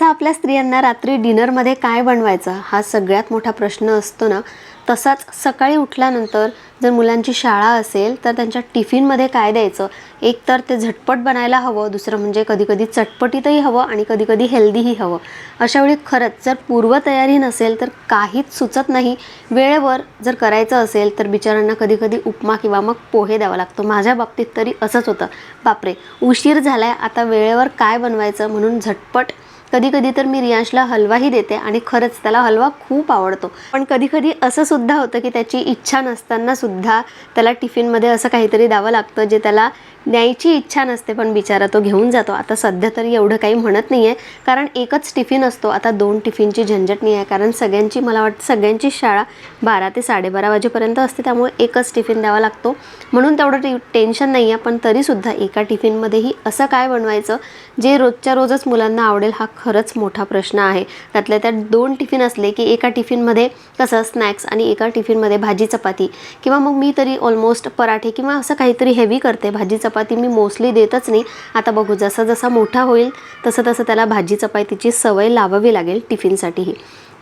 आपल्या स्त्रियांना रात्री डिनरमध्ये काय बनवायचं हा सगळ्यात मोठा प्रश्न असतो ना तसाच सकाळी उठल्यानंतर जर मुलांची शाळा असेल तर त्यांच्या टिफिनमध्ये काय द्यायचं? एक तर ते झटपट बनायला हवं दुसरं म्हणजे कधी कधी चटपटीतही हवं आणि कधीकधी हेल्दीही हवं. अशावेळी खरंच जर पूर्वतयारी नसेल तर काहीच सुचत नाही. वेळेवर जर करायचं असेल तर बिचारांना कधीकधी उपमा किंवा मग पोहे द्यावा लागतो. माझ्या बाबतीत तरी असंच होतं. बापरे उशीर झाला आहे आता वेळेवर काय बनवायचं म्हणून झटपट कधी कधी तर मी रियांशला हलवाही देते आणि खरंच त्याला हलवा खूप आवडतो. पण कधी कधी असं सुद्धा होतं की त्याची इच्छा नसताना सुद्धा त्याला टिफिनमध्ये असं काहीतरी द्यावं लागतं जे त्याला न्यायची इच्छा नसते पण बिचारा तो घेऊन जातो. आता सध्या तरी एवढं काही म्हणत नाही आहे कारण एकच टिफिन असतो. आता दोन टिफिनची झंझट नाही आहे. कारण सगळ्यांची मला वाटतं सगळ्यांची शाळा बारा ते साडेबारा वाजेपर्यंत असते. त्यामुळे एकच टिफिन द्यावा लागतो. म्हणून तेवढं टे टेन्शन नाही आहे पण तरीसुद्धा एका टिफिनमध्येही असं काय बनवायचं? जे रोजच्या रोजच मुलांना आवडेल हा खरंच मोठा प्रश्न आहे. त्यातल्या त्यात दोन टिफिन असले की एका टिफिनमध्ये कसं स्नॅक्स आणि एका टिफिनमध्ये भाजी चपाती. किंवा मग मी तरी ऑलमोस्ट पराठे किंवा असं काहीतरी हेवी करते. भाजी चपाती मी मोस्टली देतच नाही. आता बघू जसा जसा मोठा होईल तसं तसं त्याला भाजी चपातीची सवय लावावी लागेल टिफिनसाठीही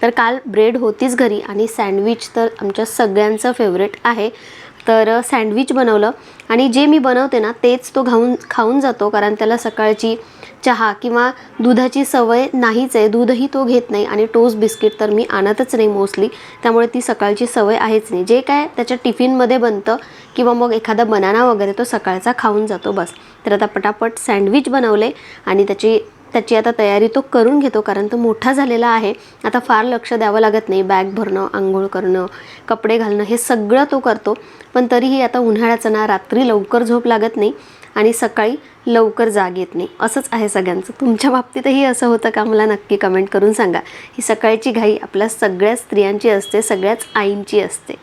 तर काल ब्रेड होतीच घरी आणि सँडविच तर आमच्या सगळ्यांचं फेवरेट आहे. तर सँडविच बनवलं. आणि जे मी बनवते ना तेच तो खाऊन खाऊन जातो कारण त्याला सकाळची चहा किंवा दुधाची सवय नाहीच आहे. दूधही तो घेत नाही आणि टोस्ट बिस्किट तर मी आणतच नाही मोस्टली. त्यामुळे ती सकाळची सवय आहेच नाही. जे काय त्याच्या टिफिनमध्ये बनतं किंवा मग एखादा बनाना वगैरे तो सकाळचा खाऊन जातो बस. तर आता पटापट सँडविच बनवले आणि त्याची त्याची आता तयारी तो करून घेतो कारण तो मोठा झालेला आहे. आता फार लक्ष द्यावं लागत नाही बॅग भरणं आंघोळ करणं कपडे घालणं हे सगळं तो करतो. पण तरीही आता उन्हाळ्याचं ना रात्री लवकर झोप लागत नाही आणि सकाळी लवकर जाग येत नाही. असंच आहे सगळ्यांचं. तुमच्या बाबतीतही असं होतं का? मला नक्की कमेंट करून सांगा. ही सकाळची घाई आपल्या सगळ्या स्त्रियांची असते सगळ्याच आईंची असते.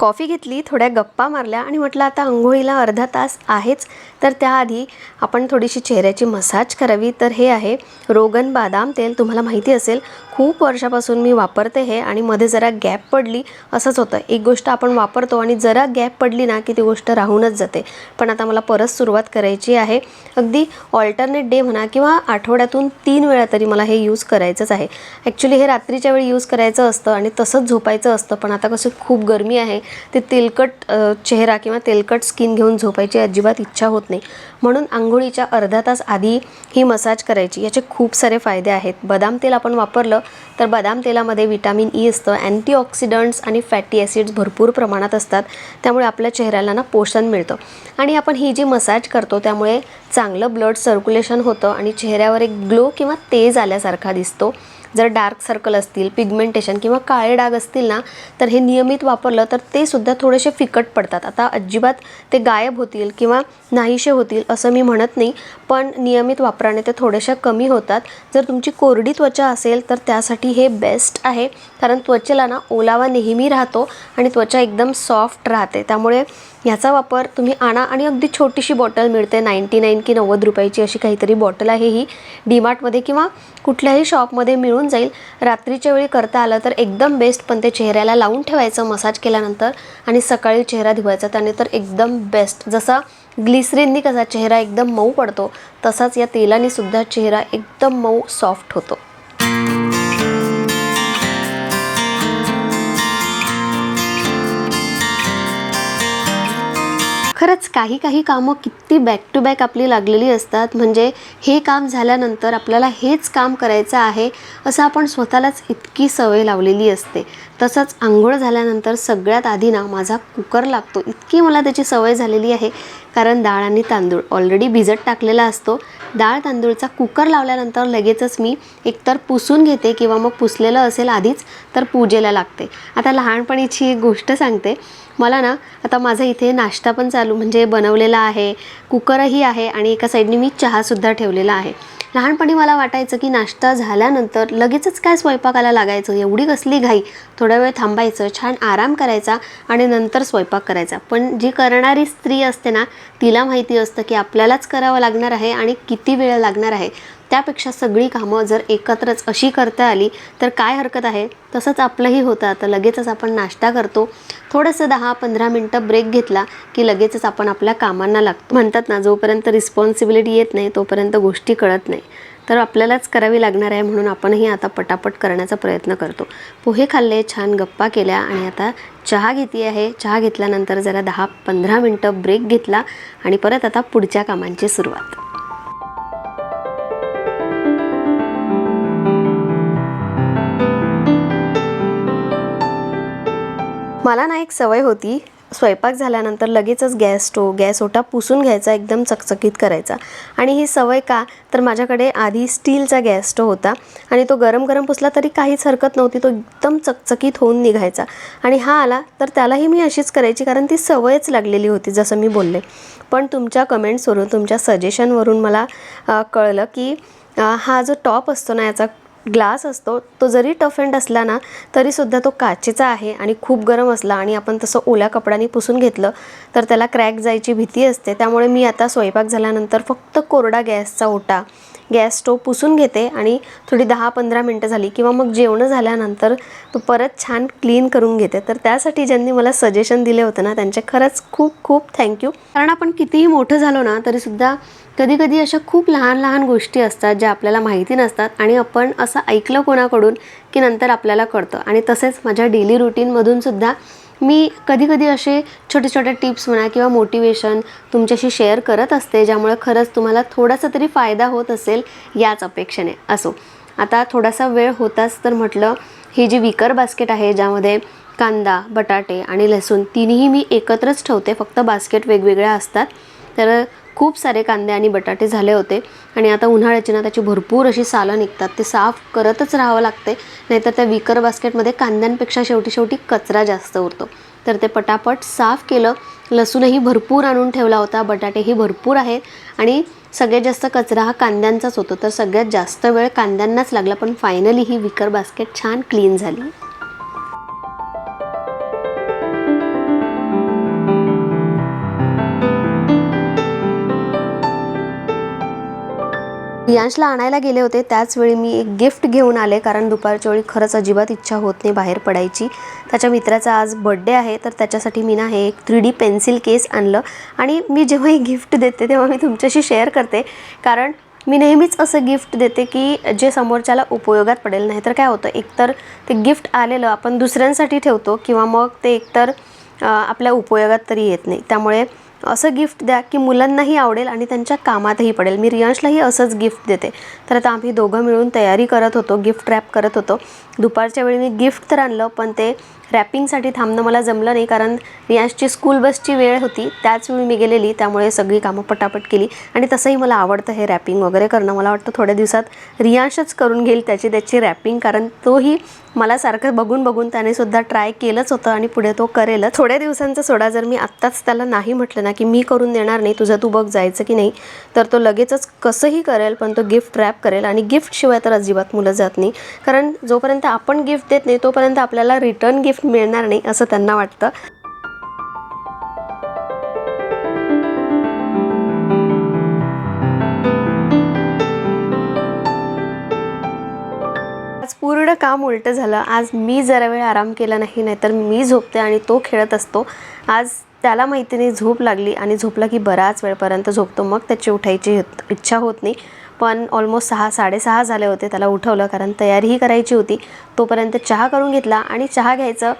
कॉफी घेतली थोड्या गप्पा मारल्या आणि म्हटलं आता आंघोळीला अर्धा तास आहेच. तर त्याआधी आपण थोडीशी चेहऱ्याची मसाज करावी. तर हे आहे रोगन बादाम तेल. तुम्हाला माहिती असेल खूप वर्षापासून मी वापरते हे आणि मध्ये जरा गॅप पडली असंच होतं. एक गोष्ट आपण वापरतो आणि जरा गॅप पडली ना की ती गोष्ट राहूनच जाते. पण आता मला परत सुरुवात करायची आहे. अगदी ऑल्टरनेट डे म्हणा किंवा आठवड्यातून तीन वेळा तरी मला हे यूज करायचंच आहे. ॲक्च्युली हे रात्रीच्या वेळी यूज करायचं असतं आणि तसंच झोपायचं असतं. पण आता कसं खूप गरमी आहे. ते तेलकट चेहरा किंवा तेलकट स्किन घेऊन झोपायची अजिबात इच्छा होत नाही. म्हणून आंघोळीच्या अर्धा तास आधी ही मसाज करायची. याचे खूप सारे फायदे आहेत. बदाम तेल आपण वापरलं तर बदाम तेलामध्ये विटॅमिन ई असतं अँटीऑक्सिडंट्स आणि फॅटी ॲसिड्स भरपूर प्रमाणात असतात. त्यामुळे आपल्या चेहऱ्याला ना पोषण मिळतं. आणि आपण ही जी मसाज करतो त्यामुळे चांगलं ब्लड सर्क्युलेशन होतं आणि चेहऱ्यावर एक ग्लो किंवा तेज आल्यासारखा दिसतो. जर डार्क सर्कल असतील पिगमेंटेशन किंवा काळे डाग असतील ना तर हे नियमित वापरलं तर ते सुद्धा थोडेसे फिकट पडतात. आता अजिबात ते गायब होतील किंवा नाहीसे होतील असं मी म्हणत नाही पण नियमित वापराने ते थोड्याशा कमी होतात. जर तुमची कोरडी त्वचा असेल तर त्यासाठी हे बेस्ट आहे. कारण त्वचेला ना ओलावा नेहमी राहतो आणि त्वचा एकदम सॉफ्ट राहते. त्यामुळे ह्याचा वापर तुम्ही आणा आणि अगदी छोटीशी बॉटल मिळते नाईंटी नाईन की नव्वद रुपयाची अशी काहीतरी बॉटल आहे ही. डीमार्टमध्ये किंवा कुठल्याही शॉपमध्ये मिळून जाईल. रात्रीच्या वेळी करता आलं तर एकदम बेस्ट पण ते चेहऱ्याला लावून ठेवायचं मसाज केल्यानंतर आणि सकाळी चेहरा धुवायचा त्याने तर एकदम बेस्ट जसा ग्लिसरीननी कसा चेहरा एकदम मऊ पडतो तसाच या तेलाने सुद्धा चेहरा एकदम मऊ सॉफ्ट होतो. खरंच काही काही कामं किती बॅक टू बॅक आपली लागलेली असतात. म्हणजे हे काम झाल्यानंतर आपल्याला हेच काम करायचं आहे असं आपण स्वतःलाच इतकी सवय लावलेली असते. तसंच आंघोळ झाल्यानंतर सगळ्यात आधी ना माझा कुकर लागतो इतकी मला त्याची सवय झालेली आहे. कारण डाळ आणि तांदूळ ऑलरेडी भिजत टाकलेला असतो. डाळ तांदूळचा कुकर लावल्यानंतर लगेचच मी एकतर पुसून घेते किंवा मग पुसलेलं असेल आधीच तर पूजेला लागते. आता लहानपणीची एक गोष्ट सांगते. मला ना आता माझा इथे नाश्ता पण चालू म्हणजे बनवलेला आहे. कुकरही आहे आणि एका साईडने मी चहासुद्धा ठेवलेला आहे. लहानपणी मला वाटायचं की नाश्ता झाल्यानंतर लगेचच काय स्वयंपाकाला लागायचं? एवढी कसली घाई? थोडा वेळ थांबायचं छान आराम करायचा आणि नंतर स्वयंपाक करायचा. पण जी करणारी स्त्री असते ना तिला माहिती असतं की आपल्यालाच करावं लागणार आहे आणि किती वेळ लागणार आहे. त्यापेक्षा सगळी कामं जर एकत्रच अशी करता आली तर काय हरकत आहे? तसंच आपलंही होतं. आता लगेचच आपण नाश्ता करतो. थोडंसं दहा पंधरा मिनटं ब्रेक घेतला की लगेचच आपण आपल्या कामांना लागतो. म्हणतात ना जोपर्यंत रिस्पॉन्सिबिलिटी येत नाही तोपर्यंत गोष्टी कळत नाही. तर आपल्यालाच करावी लागणार आहे म्हणून आपणही आता पटापट करण्याचा प्रयत्न करतो. पोहे खाल्ले छान गप्पा केल्या आणि आता चहा घेते आहे. चहा घेतल्यानंतर जरा दहा पंधरा मिनटं ब्रेक घेतला आणि परत आता पुढच्या कामांची सुरुवात. मला ना एक सवय होती स्वयंपाक झाल्यानंतर लगेचच गॅस स्टोव गॅस ओटा पुसून घ्यायचा एकदम चकचकीत करायचा. आणि ही सवय का? तर माझ्याकडे आधी स्टीलचा गॅस स्टोव होता आणि तो गरम गरम पुसला तरी काहीच हरकत नव्हती तो एकदम चकचकीत होऊन निघायचा. आणि हा आला तर त्यालाही मी अशीच करायची कारण ती सवयच लागलेली होती जसं मी बोलले. पण तुमच्या कमेंट्सवरून तुमच्या सजेशनवरून मला कळलं की हा जो टॉप असतो ना याचा ग्लास असतो तो जरी टफ अँड असला ना तरीसुद्धा तो काचेचा आहे आणि खूप गरम असला आणि आपण तसं ओल्या कपड्याने पुसून घेतलं तर त्याला क्रॅक जायची भीती असते. त्यामुळे मी आता स्वयंपाक झाल्यानंतर फक्त कोरडा गॅसचा ओटा गॅस स्टोव पुसून घेते आणि थोडी दहा पंधरा मिनटं झाली किंवा मग जेवणं झाल्यानंतर तो परत छान क्लीन करून घेते. तर त्यासाठी ज्यांनी मला सजेशन दिले होतं ना त्यांचे खरंच खूप खूप थँक्यू. कारण आपण कितीही मोठं झालो ना तरीसुद्धा कधीकधी अशा खूप लहान लहान गोष्टी असतात ज्या आपल्याला माहिती नसतात आणि आपण असं ऐकलं कोणाकडून की नंतर आपल्याला कळतं. आणि तसेच माझ्या डेली रुटीनमधून सुद्धा मी कधीकधी असे छोटे छोटे टिप्स म्हणा किंवा मोटिवेशन तुमच्याशी शेअर करत असते ज्यामुळे खरंच तुम्हाला थोडासा तरी फायदा होत असेल याच अपेक्षेने. असो. आता थोडासा वेळ होताच तर म्हटलं ही जी विकर बास्केट आहे ज्यामध्ये कांदा बटाटे आणि लसूण तिन्ही मी एकत्रच ठेवते फक्त बास्केट वेगवेगळ्या असतात. तर खूप सारे कांदे आणि बटाटे झाले होते. आणि आता उन्हाळ्याची ना त्याची भरपूर अशी सालं निघतात. ते साफ करतच राहावं लागते. नाहीतर त्या विकर बास्केटमध्ये कांद्यांपेक्षा शेवटी शेवटी कचरा जास्त उरतो. तर ते पटापट साफ केलं. लसूणही भरपूर आणून ठेवला होता. बटाटेही भरपूर आहेत. आणि सगळ्यात जास्त कचरा हा कांद्यांचाच होतो. तर सगळ्यात जास्त वेळ कांद्यांनाच लागला. पण फायनली ही विकर बास्केट छान क्लीन झाली. यांशला आणायला गेले होते. त्याच वेळी मी एक गिफ्ट घेऊन आले कारण दुपारच्या वेळी खरंच अजिबात इच्छा होत नाही बाहेर पडायची. त्याच्या मित्राचा आज बड्डे आहे तर त्याच्यासाठी मी ना हे एक थ्री डी पेन्सिल केस आणलं. आणि मी जेव्हा ही गिफ्ट देते तेव्हा मी तुमच्याशी शेअर करते. कारण मी नेहमीच असं गिफ्ट देते की जे समोरच्याला उपयोगात पडेल. नाहीतर काय होतं एकतर ते गिफ्ट आलेलं आपण दुसऱ्यांसाठी ठेवतो किंवा मग ते एकतर आपल्या उपयोगात तरी येत नाही. त्यामुळे असं गिफ्ट द्या की मुलांनाही आवडेल आणि त्यांच्या कामातही पडेल. मी रियांशलाही असंच गिफ्ट देते. तर आता आम्ही दोघं मिळून तयारी करत होतो गिफ्ट रॅप करत होतो. दुपारच्या वेळी मी गिफ्ट तर आणलं पण ते रॅपिंगसाठी थांबणं मला जमलं नाही कारण रियांशची स्कूल बसची वेळ होती. त्याच वेळी मी गेलेली त्यामुळे सगळी कामं पटापट केली. आणि तसंही मला आवडतं हे रॅपिंग वगैरे करणं. मला वाटतं थोड्या दिवसात रियांशच करून घेईल त्याची त्याची रॅपिंग कारण तोही मला सारखं बघून बघून त्याने सुद्धा ट्राय केलंच होतं आणि पुढे तो करेलच थोड्या दिवसांचा सोडा जर मी आत्ताच त्याला नाही म्हटलं ना की मी करून देणार नाही तुझं तू बघ जायचं की नाही तर तो लगेचच कसंही करेल पण तो गिफ्ट रॅप करेल. आणि गिफ्टशिवाय तर अजिबात मुलं जात नाही. कारण जोपर्यंत आपण गिफ्ट देत नाही तोपर्यंत आपल्याला रिटर्न गिफ्ट मिळणार नाही असं त्यांना वाटतं. आज पूर्ण काम उलटं झालं. आज मी जरा वेळ आराम केला नाही नाहीतर मी झोपते आणि तो खेळत असतो. आज त्याला माहिती नाही झोप लागली आणि झोपला की बराच वेळपर्यंत झोपतो. मग त्याची उठायची इच्छा होत नाही. पण ऑलमोस्ट सहा साडेसहा झाले होते. त्याला उठवलं कारण तयारीही करायची होती. तोपर्यंत चहा करून घेतला आणि चहा घ्यायचं.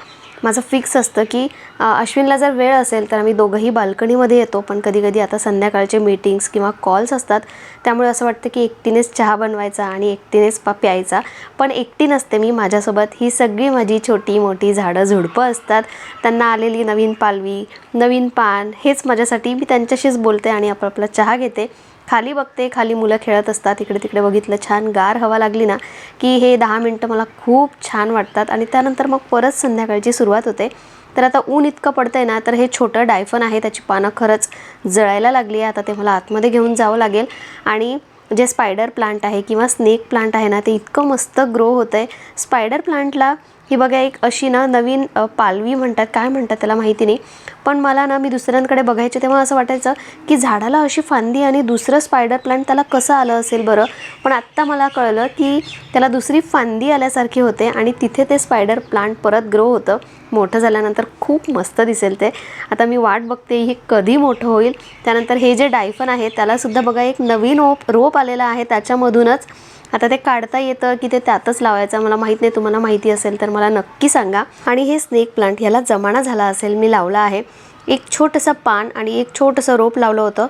माझं फिक्स असतं की अश्विनला जर वेळ असेल तर आम्ही दोघंही बाल्कनीमध्ये येतो. पण कधी कधी आता संध्याकाळचे मीटिंग्स किंवा कॉल्स असतात. त्यामुळे असं वाटतं की एकटीनेच चहा बनवायचा आणि एकटीनेच पा प्यायचा. पण एकटी नसते मी. माझ्यासोबत ही सगळी माझी छोटी मोठी झाडं झुडपं असतात. त्यांना आलेली नवीन पालवी नवीन पान हेच माझ्यासाठी मी त्यांच्याशीच बोलते आणि आपापला चहा घेते. खाली बघते खाली मुलं खेळत असतात इकडे तिकडे बघितलं छान गार हवा लागली ना की हे दहा मिनटं मला खूप छान वाटतात. आणि त्यानंतर मग परत संध्याकाळची सुरुवात होते. तर आता ऊन इतकं पडतं आहे ना तर हे छोटं डायफन आहे त्याची पानं खरंच जळायला लागली आहे. आता ते मला आतमध्ये घेऊन जावं लागेल. आणि जे स्पायडर प्लांट आहे किंवा स्नेक प्लांट आहे ना ते इतकं मस्त ग्रो होतं आहे स्पायडर प्लांटला ही बघा एक अशी ना नवीन पालवी म्हणतात. काय म्हणतात त्याला माहिती नाही. पण मला ना मी दुसऱ्यांकडे बघायचे तेव्हा असं वाटायचं की झाडाला अशी फांदी आणि दुसरं स्पायडर प्लांट त्याला कसं आलं असेल बरं? पण आत्ता मला कळलं की त्याला दुसरी फांदी आल्यासारखी होते आणि तिथे ते स्पायडर प्लांट परत ग्रो होतं. मोठं झाल्यानंतर खूप मस्त दिसेल ते. आता मी वाट बघते हे कधी मोठं होईल? त्यानंतर हे जे डायफन आहे त्यालासुद्धा बघा एक नवीन ओप रोप आलेलं आहे त्याच्यामधूनच. आता ते काढता येतं की ते त्यातच लावायचं मला माहीत नाही तुम्हाला माहिती असेल तर मला नक्की सांगा. आणि हे स्नेक प्लांट ह्याला जमाना झाला असेल मी लावला आहे. एक छोटंसं पान आणि एक छोटंसं रोप लावलं होतं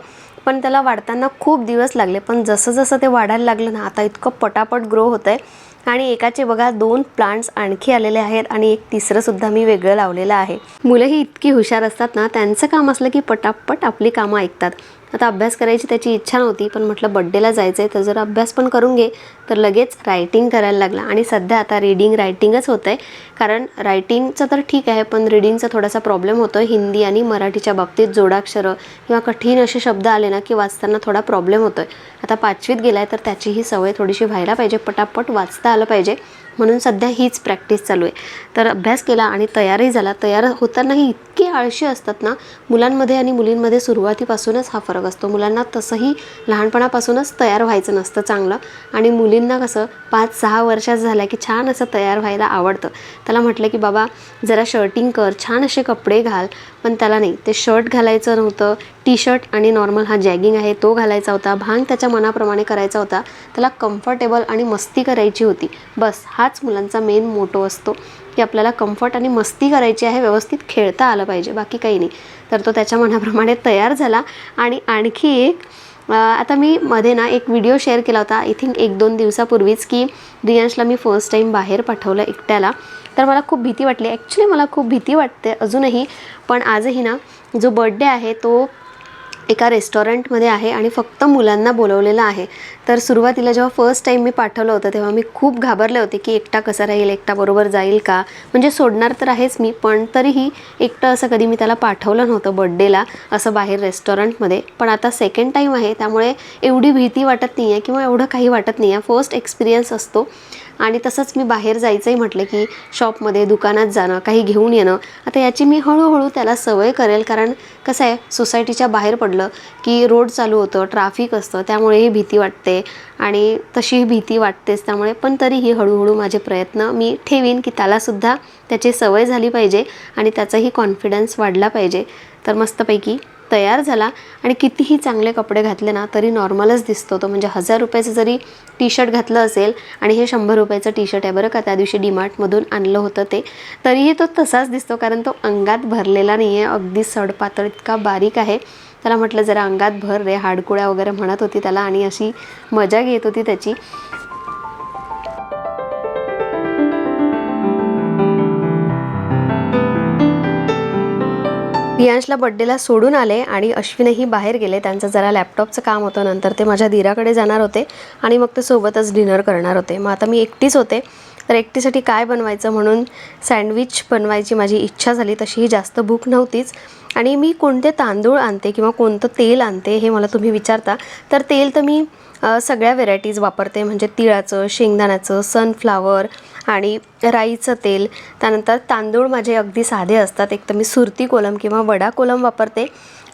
पण त्याला वाढताना खूप दिवस लागले. पण जसं जसं ते वाढायला लागलं ना आता इतकं पटापट ग्रो होतं आहे आणि एकाचे बघा दोन प्लांट्स आणखी आलेले आहेत आणि एक तिसरं सुद्धा मी वेगळं लावलेलं आहे. मुलं ही इतकी हुशार असतात ना त्यांचं काम असलं की पटापट आपली कामं ऐकतात. आता अभ्यास करायची त्याची इच्छा नव्हती पण म्हटलं बड्डेला जायचं आहे तर जर अभ्यास पण करून घे. तर लगेच रायटिंग करायला लागला. आणि सध्या आता रीडिंग रायटिंगच होतं आहे कारण रायटिंगचं तर ठीक आहे पण रीडिंगचा थोडासा प्रॉब्लेम होतो हिंदी आणि मराठीच्या बाबतीत जोडाक्षरं किंवा कठीण असे शब्द आले ना की वाचताना थोडा प्रॉब्लेम होतो आहे आता पाचवीत गेला आहे तर त्याची ही सवय थोडीशी व्हायला पाहिजे. पटापट वाचता आलं पाहिजे. म्हणून सध्या हीच प्रॅक्टिस चालू आहे. तर अभ्यास केला आणि तयारही झाला. तयार होतानाही इतके आळशी असतात ना मुलांमध्ये आणि मुलींमध्ये सुरुवातीपासूनच हा फरक असतो. मुलांना तसंही लहानपणापासूनच तयार व्हायचं नसतं चांगलं. आणि मुलींना कसं पाच सहा वर्षात झाल्या की छान असं तयार व्हायला आवडतं. त्याला म्हटलं की बाबा जरा शर्टिंग कर छान असे कपडे घाल. पण त्याला नाही. ते शर्ट घालायचं नव्हतं. टी शर्ट आणि नॉर्मल हा जॅगिंग आहे तो घालायचा होता. भांग त्याच्या मनाप्रमाणे करायचा होता. त्याला कम्फर्टेबल आणि मस्ती करायची होती. बस हा हाच मुलांचा मेन मोटो असतो की आपल्याला कम्फर्ट आणि मस्ती करायची आहे व्यवस्थित खेळता आलं पाहिजे बाकी काही नाही. तर तो त्याच्या मनाप्रमाणे तयार झाला आणि आणखी एक आता मी मध्ये ना एक व्हिडिओ शेअर केला होता. आय थिंक एक दोन दिवसापूर्वीच की रियांशला मी फर्स्ट टाईम बाहेर पाठवलं एकट्याला. तर मला खूप भीती वाटली. ॲक्च्युली मला खूप भीती वाटते अजूनही. पण आजही ना जो बड्डे आहे तो एका रेस्टॉरंटमध्ये आहे आणि फक्त मुलांना बोलवलेलं आहे. तर सुरुवातीला जेव्हा फर्स्ट टाईम मी पाठवलं होतं तेव्हा मी खूप घाबरले होते की एकटा कसा राहील एकटा बरोबर जाईल का? म्हणजे सोडणार तर आहेच मी पण तरीही एकटं असं कधी मी त्याला पाठवलं नव्हतं बड्डेला असं बाहेर रेस्टॉरंटमध्ये. पण आता सेकंड टाईम आहे त्यामुळे एवढी भीती वाटत नाही आहे किंवा एवढं काही वाटत नाही आहे फर्स्ट एक्सपिरियन्स असतो. आणि तसंच मी बाहेर जायचंही म्हटलं की शॉपमध्ये दुकानात जाणं काही घेऊन येणं. आता याची मी हळूहळू त्याला सवय करेल कारण कसं आहे सोसायटीच्या बाहेर पडलं की रोड चालू होतं ट्राफिक असतं त्यामुळेही भीती वाटते. आणि तशीही भीती वाटतेच त्यामुळे पण तरीही हळूहळू माझे प्रयत्न मी ठेवीन की त्यालासुद्धा त्याची सवय झाली पाहिजे आणि त्याचाही कॉन्फिडन्स वाढला पाहिजे. तर मस्तपैकी तयार झाला आणि कितीही चांगले कपडे घातले ना तरी नॉर्मलच दिसतो तो. म्हणजे हजार रुपयाचं जरी टी शर्ट घातलं असेल आणि हे शंभर रुपयाचं टी शर्ट आहे बरं का त्या दिवशी डीमार्टमधून आणलं होतं ते तरीही तो तसाच दिसतो कारण तो अंगात भरलेला नाही आहे अगदी सडपातळ इतका बारीक आहे. त्याला म्हटलं जरा अंगात भर रे हाडकुळ्या वगैरे म्हणत होती त्याला आणि अशी मजा घेत होती त्याची. रियांशला बड्डेला सोडून आले आणि अश्विनही बाहेर गेले. त्यांचं जरा लॅपटॉपचं काम होतं. नंतर ते माझ्या धीराकडे जाणार होते आणि मग ते सोबतच डिनर करणार होते. मग आता मी एकटीच होते. तर एकटीसाठी काय बनवायचं म्हणून सँडविच बनवायची माझी इच्छा झाली. तशीही जास्त भूक नव्हतीच. आणि मी कोणते तांदूळ आणते किंवा कोणतं तेल आणते हे मला तुम्ही विचारता. तर तेल तर मी सगळ्या व्हेरायटीज वापरते. म्हणजे तिळाचं शेंगदाण्याचं सनफ्लावर आणि राईचं तेल. त्यानंतर तांदूळ माझे अगदी साधे असतात. एक तर मी सुरती कोलम किंवा वडा कोलम वापरते.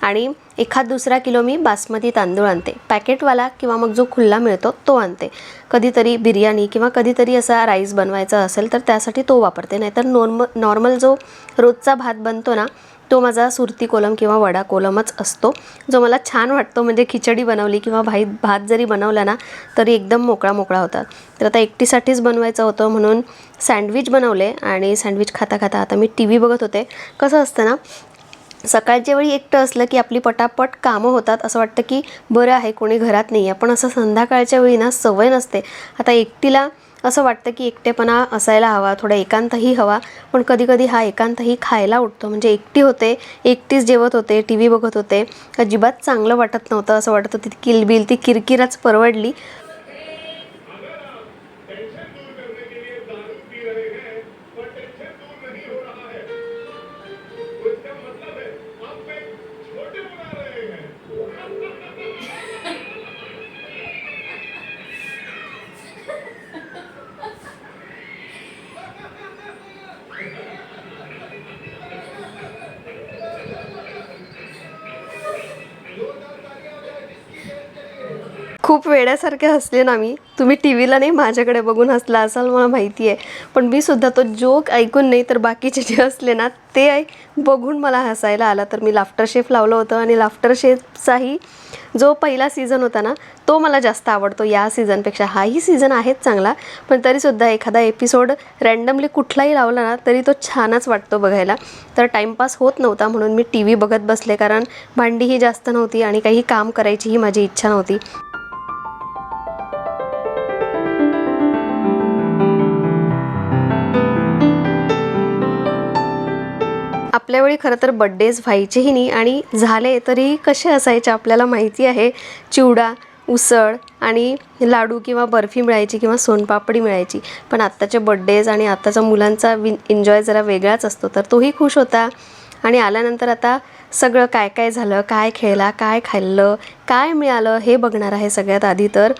आणि एखाद दुसरा किलो मी बासमती तांदूळ आणते. पॅकेटवाला किंवा मग जो खुल्ला मिळतो तो आणते. कधीतरी बिर्याणी किंवा कधीतरी असा राईस बनवायचा असेल तर त्यासाठी तो वापरते. नाहीतर नॉर्म नॉर्मल जो रोजचा भात बनतो ना तो माझा सुरती कोलम किंवा वडा कोलमच असतो. जो मला छान वाटतो म्हणजे खिचडी बनवली किंवा भाई भात जरी बनवला ना तरी एकदम मोकळा मोकळा होता तर आता एकटीसाठीच बनवायचं होतं म्हणून सँडविच बनवले आणि सँडविच खाता खाता आता मी टी व्ही बघत होते. कसं असतं ना सकाळच्या वेळी एकटं असलं की आपली पटापट कामं होतात. असं वाटतं की बरं आहे कोणी घरात नाही आहे पण असं संध्याकाळच्या वेळी ना सवय नसते. आता एकटीला असं वाटतं की एकटेपणा असायला हवा थोडा एकांतही हवा. पण कधीकधी हा एकांतही खायला उठतो. म्हणजे एकटी होते एकटीच जेवत होते टी व्ही बघत होते. अजिबात चांगलं वाटत नव्हतं असं वाटत होती. ती किलबिल ती किरकिरच परवडली. खूप वेड्यासारखे हसले ना मी. तुम्ही टी व्हीला नाही माझ्याकडे बघून हसला असाल मला माहिती आहे पण मी सुद्धा तो जोक ऐकून नाही तर बाकीचे जे असले ना ते बघून मला हसायला आलं. तर मी लाफ्टर शेफ लावलं होतं आणि लाफ्टर शेफचाही जो पहिला सीझन होता ना तो मला जास्त आवडतो. या सीझनपेक्षा हाही सीझन आहेच चांगला पण तरीसुद्धा एखादा एपिसोड रँडमली कुठलाही लावला ना तरी तो छानच वाटतो बघायला. तर टाईमपास होत नव्हता म्हणून मी टी व्ही बघत बसले कारण भांडीही जास्त नव्हती आणि काही काम करायचीही माझी इच्छा नव्हती. आपल्या वेळी खरं तर बड्डेज व्हायचेही नाही आणि झाले तरी कसे असायचे आपल्याला माहिती आहे. चिवडा उसळ आणि लाडू किंवा बर्फी मिळायची किंवा सोनपापडी मिळायची. पण आत्ताचे बड्डेज आणि आत्ताच्या मुलांचा विन एन्जॉय जरा वेगळाच असतो. तर तोही खुश होता. आणि आल्यानंतर आता सगळं काय काय झालं काय खेळला काय खाल्लं काय मिळालं हे बघणार आहे सगळ्यात आधी. तर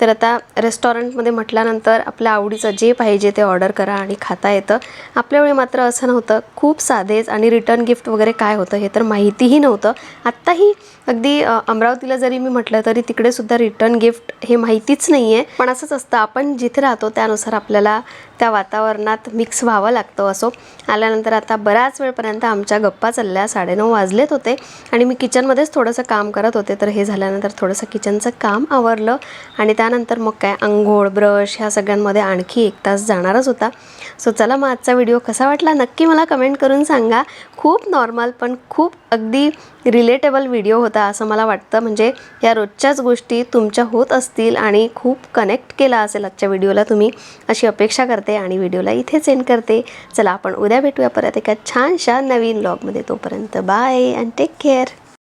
तर आता रेस्टॉरंटमध्ये म्हटल्यानंतर आपल्या आवडीचं जे पाहिजे ते ऑर्डर करा आणि खाता येतं. आपल्यावेळी मात्र असं नव्हतं. खूप साधेच आणि रिटर्न गिफ्ट वगैरे काय होतं हे तर माहितीही नव्हतं. आत्ताही अगदी अमरावतीला जरी मी म्हटलं तरी तिकडे सुद्धा रिटर्न गिफ्ट हे माहितीच नाही आहे पण असंच असतं आपण जिथे राहतो त्यानुसार आपल्याला त्या वातावरणात मिक्स व्हावं लागतं असो. आल्यानंतर आता बऱ्याच वेळपर्यंत आमच्या गप्पा चालल्या साडेनऊ वाजलेत होते. आणि मी किचनमध्येच थोडंसं काम करत होते तर हे झाल्यानंतर थोडंसं किचनचं काम आवरलं. आणि त्यानंतर मग काय आंघोळ ब्रश ह्या सगळ्यांमध्ये आणखी एक तास जाणारच होता. सो चला मग आजचा व्हिडिओ कसा वाटला नक्की मला कमेंट करून सांगा. खूप नॉर्मल पण खूप अगदी रिलेटेबल व्हिडिओ होता असं मला वाटतं. म्हणजे या रोजच्याच गोष्टी तुमच्या होत असतील आणि खूप कनेक्ट केला असेल आजच्या व्हिडिओला तुम्ही अशी अपेक्षा करते आणि व्हिडिओला इथेच एंड करते. चला आपण उद्या भेटूया परत एका छानशा नवीन ब्लॉगमध्ये तोपर्यंत बाय अँड टेक केअर